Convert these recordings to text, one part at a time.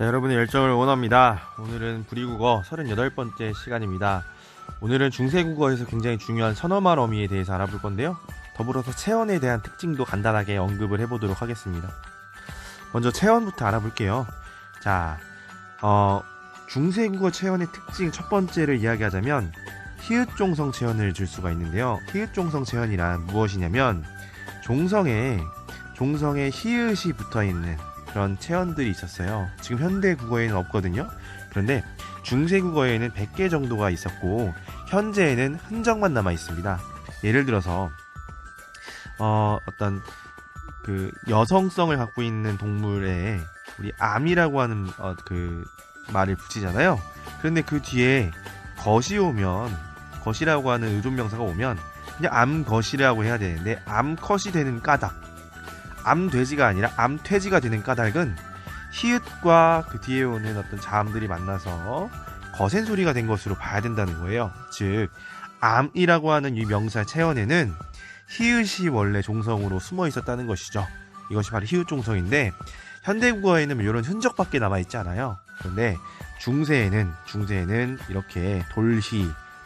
자, 여러분의 열정을 원합니다. 오늘은 불이국어 38번째 시간입니다. 오늘은 중세국어에서 굉장히 중요한 선어말 어미에 대해서 알아볼 건데요. 더불어서 체언에 대한 특징도 간단하게 언급을 해보도록 하겠습니다. 먼저 체언부터 알아볼게요. 자, 어, 중세국어 체언의 특징 첫 번째를 이야기하자면 히읗 종성 체언을 줄 수가 있는데요. 히읗 종성 체언이란 무엇이냐면 종성에 종성에 히읗이 붙어 있는 그런 체언들이 있었어요. 지금 현대 국어에는 없거든요. 그런데 중세 국어에는 100개 정도가 있었고 현재에는 흔적만 남아 있습니다. 예를 들어서 어, 어떤 그 여성성을 갖고 있는 동물에 우리 암이라고 하는 어, 그 말을 붙이잖아요. 그런데 그 뒤에 것이 오면 것이라고 하는 의존명사가 오면 그냥 암것이라고 해야 되는데 암컷이 되는 까닭 암돼지가 아니라 암퇴지가 되는 까닭은 히읗과 그 뒤에 오는 어떤 자음들이 만나서 거센 소리가 된 것으로 봐야 된다는 거예요. 즉 암이라고 하는 이 명사 체언에는 히읗이 원래 종성으로 숨어 있었다는 것이죠. 이것이 바로 히읗 종성인데 현대 국어에는 이런 흔적밖에 남아 있지 않아요. 그런데 중세에는 중세에는 이렇게 돌히,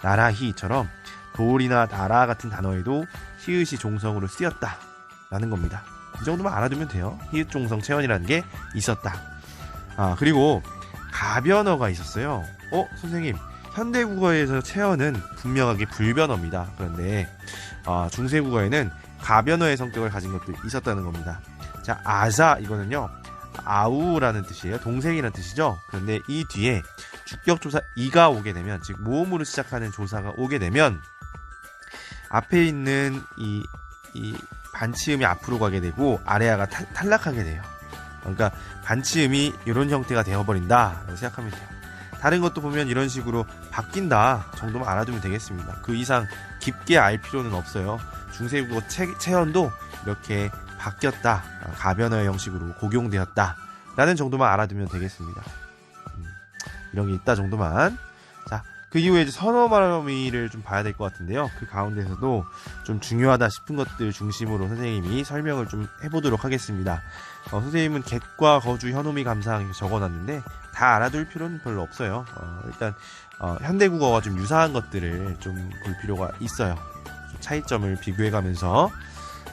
나라히처럼 돌이나 나라 같은 단어에도 히읗이 종성으로 쓰였다라는 겁니다. 이 정도만 알아두면 돼요. 히읗 종성 체언이라는 게 있었다. 아 그리고 가변어가 있었어요. 어 선생님 현대 국어에서 체언은 분명하게 불변어입니다. 그런데 아, 중세 국어에는 가변어의 성격을 가진 것도 있었다는 겁니다. 자 아자 이거는요 아우라는 뜻이에요. 동생이라는 뜻이죠. 그런데 이 뒤에 주격 조사 이가 오게 되면 즉 모음으로 시작하는 조사가 오게 되면 앞에 있는 이, 이 반치음이 앞으로 가게 되고 아래아가 탈, 탈락하게 돼요. 그러니까 반치음이 이런 형태가 되어버린다라고 생각하면 돼요. 다른 것도 보면 이런 식으로 바뀐다 정도만 알아두면 되겠습니다. 그 이상 깊게 알 필요는 없어요. 중세국어 체, 체언도 이렇게 바뀌었다, 가변어의 형식으로 곡용되었다 라는 정도만 알아두면 되겠습니다. 음, 이런 게 있다 정도만. 자, 그 이후에 이제 선어 말어미를 좀 봐야 될 것 같은데요. 그 가운데서도 좀 중요하다 싶은 것들 중심으로 선생님이 설명을 좀 해보도록 하겠습니다. 어, 선생님은 객과 거주, 현우미, 감상 적어놨는데 다 알아둘 필요는 별로 없어요. 어, 일단 어, 현대국어와 좀 유사한 것들을 좀 볼 필요가 있어요. 좀 차이점을 비교해가면서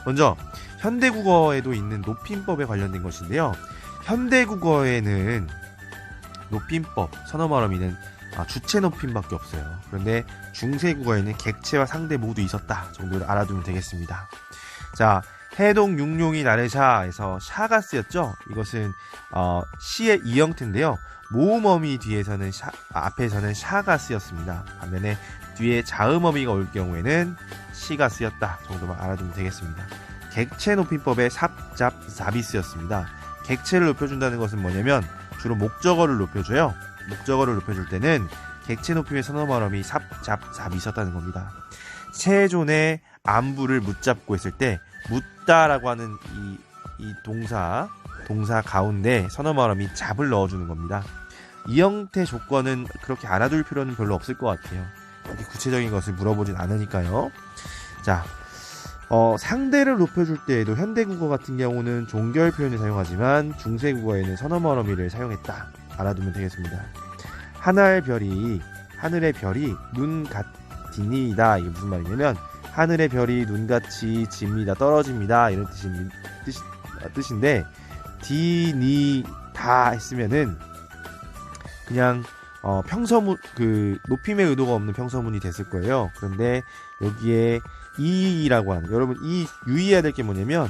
먼저 현대국어에도 있는 높임법에 관련된 것인데요. 현대국어에는 높임법, 선어말어미는 아, 주체 높임밖에 없어요. 그런데 중세국어에는 객체와 상대 모두 있었다 정도를 알아두면 되겠습니다. 자, 해동 육룡이 나르샤에서 샤가 쓰였죠. 이것은 어, 시의 이형태인데요. 모음어미 뒤에서는 샤, 아, 앞에서는 샤가 쓰였습니다. 반면에 뒤에 자음어미가 올 경우에는 시가 쓰였다 정도만 알아두면 되겠습니다. 객체 높임법에 삽, 잡, 잡이 쓰였습니다. 객체를 높여준다는 것은 뭐냐면 주로 목적어를 높여줘요. 목적어를 높여줄 때는 객체 높임의 선어말음이 삽, 잡, 잡이 있었다는 겁니다. 세존의 안부를 묻잡고 했을 때 묻다라고 하는 이, 이 동사 동사 가운데 선어말음이 잡을 넣어주는 겁니다. 이 형태 조건은 그렇게 알아둘 필요는 별로 없을 것 같아요. 구체적인 것을 물어보진 않으니까요. 자, 어, 상대를 높여줄 때에도 현대국어 같은 경우는 종결 표현을 사용하지만 중세국어에는 선어머러미를 사용했다. 알아두면 되겠습니다. 하나의 별이 하늘의 별이 눈 같으니이다. 이게 무슨 말이냐면 하늘의 별이 눈같이 집니다. 떨어집니다. 이런 뜻이, 뜻, 뜻인데 디니 다 했으면은 그냥 어, 평서문 그 높임의 의도가 없는 평서문이 됐을 거예요. 그런데 여기에 이라고 하는 여러분 이 유의해야 될 게 뭐냐면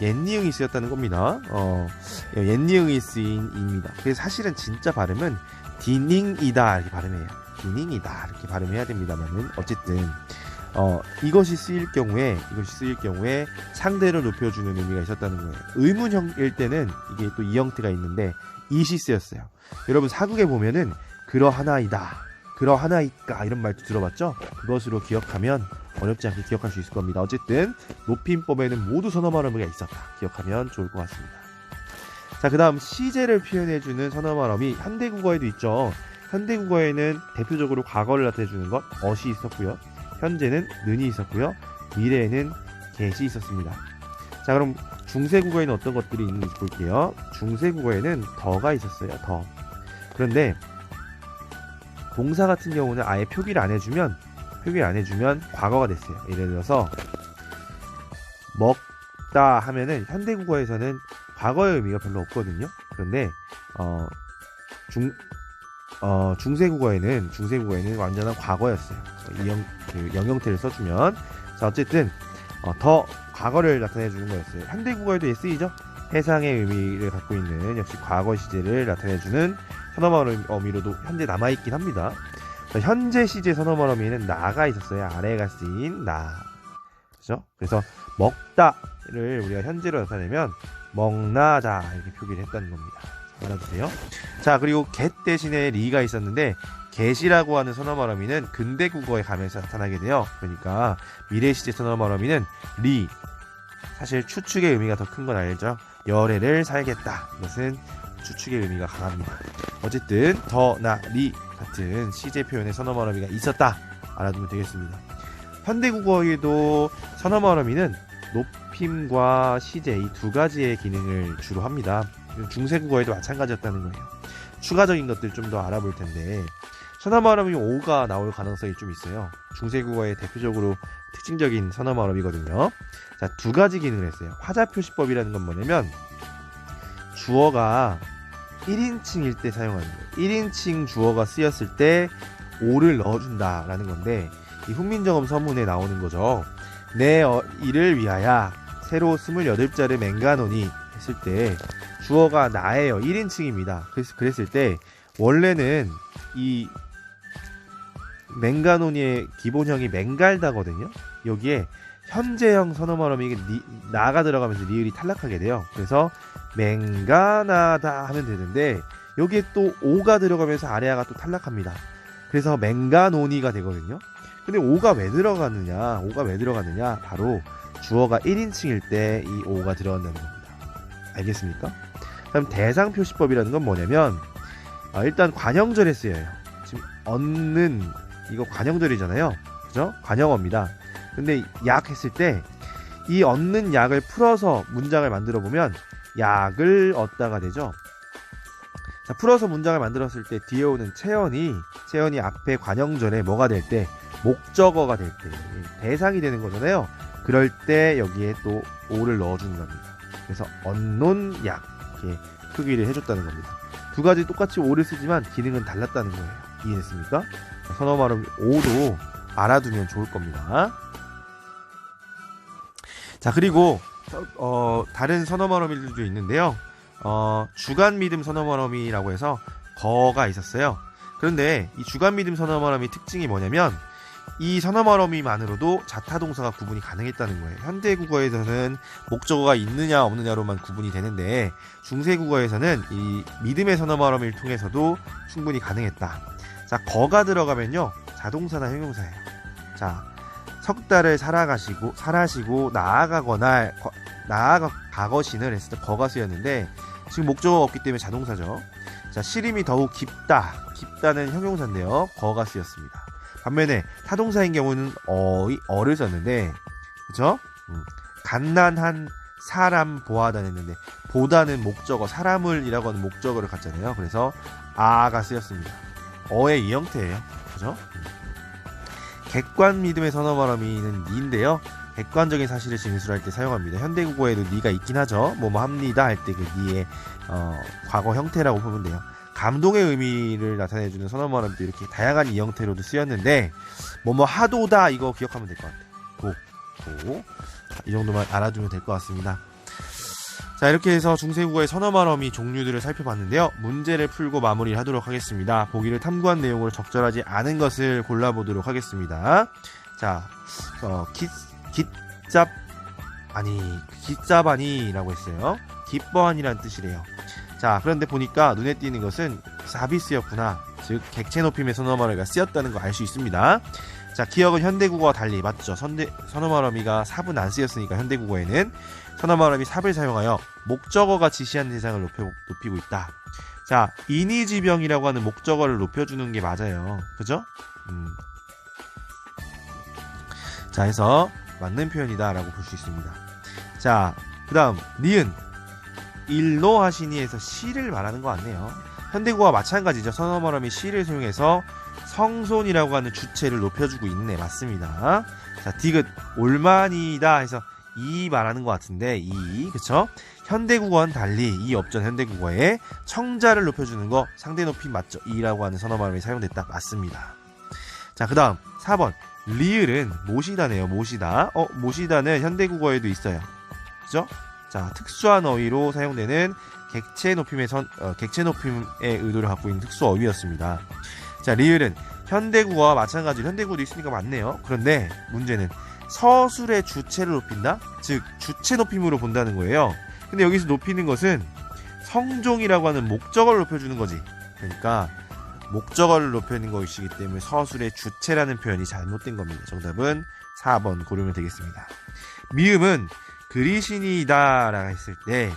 옛니응이 쓰였다는 겁니다. 어, 옛니응이 쓰인 입니다. 그래서 사실은 진짜 발음은 디닝이다 이렇게 발음해요. 디닝이다 이렇게 발음해야 됩니다만은 어쨌든 어, 이것이 쓰일 경우에 이것이 쓰일 경우에 상대를 높여주는 의미가 있었다는 거예요. 의문형일 때는 이게 또 이 형태가 있는데 이시 쓰였어요. 여러분 사극에 보면은 그러하나이다. 그러하나이까 이런 말도 들어봤죠? 그것으로 기억하면 어렵지 않게 기억할 수 있을 겁니다. 어쨌든 높임법에는 모두 선어말어미가 있었다. 기억하면 좋을 것 같습니다. 자, 그 다음 시제를 표현해주는 선어말어미 현대국어에도 있죠. 현대국어에는 대표적으로 과거를 나타내주는 것 어시 있었고요. 현재는 는이 있었고요. 미래에는 get이 있었습니다. 자, 그럼 중세 국어에는 어떤 것들이 있는지 볼게요. 중세 국어에는 더가 있었어요. 더. 그런데 동사 같은 경우는 아예 표기를 안 해주면 표기를 안 해주면 과거가 됐어요. 예를 들어서 먹다 하면은 현대 국어에서는 과거의 의미가 별로 없거든요. 그런데 어, 중 어, 중세 국어에는 중세 국어에는 완전한 과거였어요. 이형 그 영형태를 써주면 자 어쨌든 어, 더 과거를 나타내 주는 거였어요. 현대 국어에도 쓰이죠. 해상의 의미를 갖고 있는 역시 과거 시제를 나타내 주는 선어말 어미로도 현재 남아 있긴 합니다. 자, 현재 시제 선어말 어미는 나가 있었어요. 아래가 쓰인 나. 그죠? 그래서 먹다를 우리가 현재로 나타내면 먹나자 이렇게 표기를 했다는 겁니다. 자, 알아두세요. 자 그리고 get 대신에 리가 있었는데 get이라고 하는 선어말 어미는 근대 국어에 가면서 나타나게 돼요. 그러니까 미래 시제 선어말 어미는 리. 사실 추측의 의미가 더 큰 건 알죠? 열애를 살겠다. 이것은 추측의 의미가 강합니다. 어쨌든 더 나 리 같은 시제 표현의 선어말 어미가 있었다. 알아두면 되겠습니다. 현대 국어에도 선어말 어미는 높임과 시제 이 두 가지의 기능을 주로 합니다. 중세 국어에도 마찬가지였다는 거예요. 추가적인 것들 좀 더 알아볼 텐데 선어말음이 5가 나올 가능성이 좀 있어요. 중세 국어의 대표적으로 특징적인 선어말음이거든요. 자, 두 가지 기능을 했어요. 화자 표시법이라는 건 뭐냐면 주어가 1인칭일 때 사용하는 거예요. 1인칭 주어가 쓰였을 때 5를 넣어준다라는 건데 이 훈민정음 서문에 나오는 거죠. 내 어, 이를 위하여 새로 28자를 맹가노니 했을 때 주어가 나예요. 1인칭입니다. 그래서 그랬을 때 원래는 이 맹가노니의 기본형이 맹갈다거든요. 여기에 현재형 선어말음이 나가 들어가면서 리을이 탈락하게 돼요. 그래서 맹가나다 하면 되는데 여기에 또 오가 들어가면서 아래아가 또 탈락합니다. 그래서 맹가노니가 되거든요. 근데 오가 왜 들어가느냐? 오가 왜 들어가느냐? 바로 주어가 1인칭일 때 이 오가 들어간다는 겁니다. 알겠습니까? 그럼 대상 표시법이라는 건 뭐냐면 아, 일단 관형절에 쓰여요. 지금 얻는 이거 관형절이잖아요. 그죠? 관형어입니다. 근데 약 했을 때 이 얻는 약을 풀어서 문장을 만들어 보면 약을 얻다가 되죠. 자, 풀어서 문장을 만들었을 때 뒤에 오는 채연이 채연이 앞에 관형절에 뭐가 될 때 목적어가 될 때 대상이 되는 거잖아요. 그럴 때 여기에 또 오를 넣어주는 겁니다. 그래서 언논 약 이렇게 표기를 해줬다는 겁니다. 두 가지 똑같이 오를 쓰지만 기능은 달랐다는 거예요. 이해했습니까? 선어 발음 오도 알아두면 좋을 겁니다. 자 그리고 어, 다른 선어 발음들도 있는데요. 어, 주간 믿음 선어 발음이라고 해서 거가 있었어요. 그런데 이 주간 믿음 선어 발음이 특징이 뭐냐면 이 선어말어미만으로도 자타동사가 구분이 가능했다는 거예요. 현대 국어에서는 목적어가 있느냐 없느냐로만 구분이 되는데 중세 국어에서는 이 믿음의 선어말어미를 통해서도 충분히 가능했다. 자, 거가 들어가면요. 자동사나 형용사예요. 자, 석 달을 살아가시고 살아시고 나아가거나 거, 나아가 가거신을 했을 때 거가 쓰였는데 지금 목적어가 없기 때문에 자동사죠. 자, 시림이 더욱 깊다. 깊다는 형용사인데요. 거가 쓰였습니다. 반면에 타동사인 경우는 어이 어를 썼는데 그죠? 음, 갓난한 사람 보아다 했는데 보다는 목적어 사람을이라고 하는 목적어를 갖잖아요. 그래서 아가 쓰였습니다. 어의 이 형태예요. 그죠? 음. 객관 믿음의 선어 발음이는 니인데요. 객관적인 사실을 진술할 때 사용합니다. 현대 국어에도 니가 있긴 하죠. 뭐뭐 합니다 할 때 그 니의 어, 과거 형태라고 보면 돼요. 감동의 의미를 나타내주는 선어말음도 이렇게 다양한 이 형태로도 쓰였는데 뭐뭐 하도다 이거 기억하면 될 것 같아요. 고, 고. 이 정도만 알아두면 될 것 같습니다. 자 이렇게 해서 중세국어의 선어말어미 종류들을 살펴봤는데요. 문제를 풀고 마무리를 하도록 하겠습니다. 보기를 탐구한 내용을 적절하지 않은 것을 골라보도록 하겠습니다. 자, 어, 기, 기짭 아니 기짭아니라고 했어요. 기뻐하니란 뜻이래요. 자, 그런데 보니까 눈에 띄는 것은 사비스였구나. 즉, 객체 높임의 선어말어미가 쓰였다는 거알수 있습니다. 자, 기억은 현대국어와 달리 맞죠? 선대, 선어말어미가 삽은 안 쓰였으니까 현대국어에는 선어말어미 삽을 사용하여 목적어가 지시한 대상을 높여, 높이고 있다. 자, 인이지병이라고 하는 목적어를 높여주는 게 맞아요. 그죠? 음. 자, 해서 맞는 표현이다라고 볼 수 있습니다. 자, 그 다음 니은 일로 하시니에서 시를 말하는 것 같네요. 현대국어와 마찬가지죠. 선어머럼이 시를 사용해서 성손이라고 하는 주체를 높여주고 있네. 맞습니다. 자, 디귿 올만이다 해서 이 말하는 것 같은데 이 그쵸? 현대국어와는 달리 이 업전 현대국어에 청자를 높여주는 거 상대 높임 맞죠? 이라고 하는 선어말이 사용됐다. 맞습니다. 자, 그 다음 4번 리을은 모시다네요. 모시다. 어, 모시다는 현대국어에도 있어요. 그죠? 자, 특수한 어휘로 사용되는 객체 높임의 선, 어, 객체 높임의 의도를 갖고 있는 특수 어휘였습니다. 자, 리을은 현대국어와 마찬가지로 현대국어도 있으니까 맞네요. 그런데 문제는 서술의 주체를 높인다? 즉, 주체 높임으로 본다는 거예요. 근데 여기서 높이는 것은 성종이라고 하는 목적어를 높여주는 거지. 그러니까 목적어를 높이는 것이기 때문에 서술의 주체라는 표현이 잘못된 겁니다. 정답은 4번 고르면 되겠습니다. 미음은 그리신이다라고 했을 때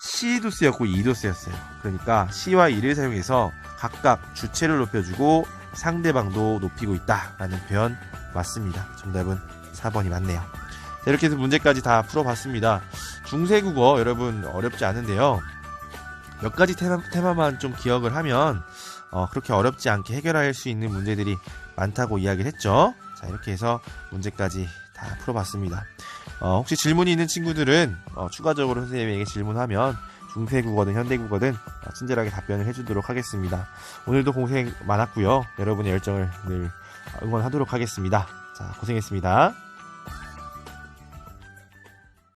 시도 쓰였고 이도 쓰였어요. 그러니까 시와 이를 사용해서 각각 주체를 높여주고 상대방도 높이고 있다라는 표현 맞습니다. 정답은 4번이 맞네요. 자, 이렇게 해서 문제까지 다 풀어봤습니다. 중세 국어 여러분 어렵지 않은데요. 몇 가지 테마, 테마만 좀 기억을 하면 어, 그렇게 어렵지 않게 해결할 수 있는 문제들이 많다고 이야기를 했죠. 자 이렇게 해서 문제까지 다 풀어봤습니다. 어, 혹시 질문이 있는 친구들은 어, 추가적으로 선생님에게 질문하면 중세국어든 현대국어든 어, 친절하게 답변을 해주도록 하겠습니다. 오늘도 고생 많았고요. 여러분의 열정을 늘 응원하도록 하겠습니다. 자 고생했습니다.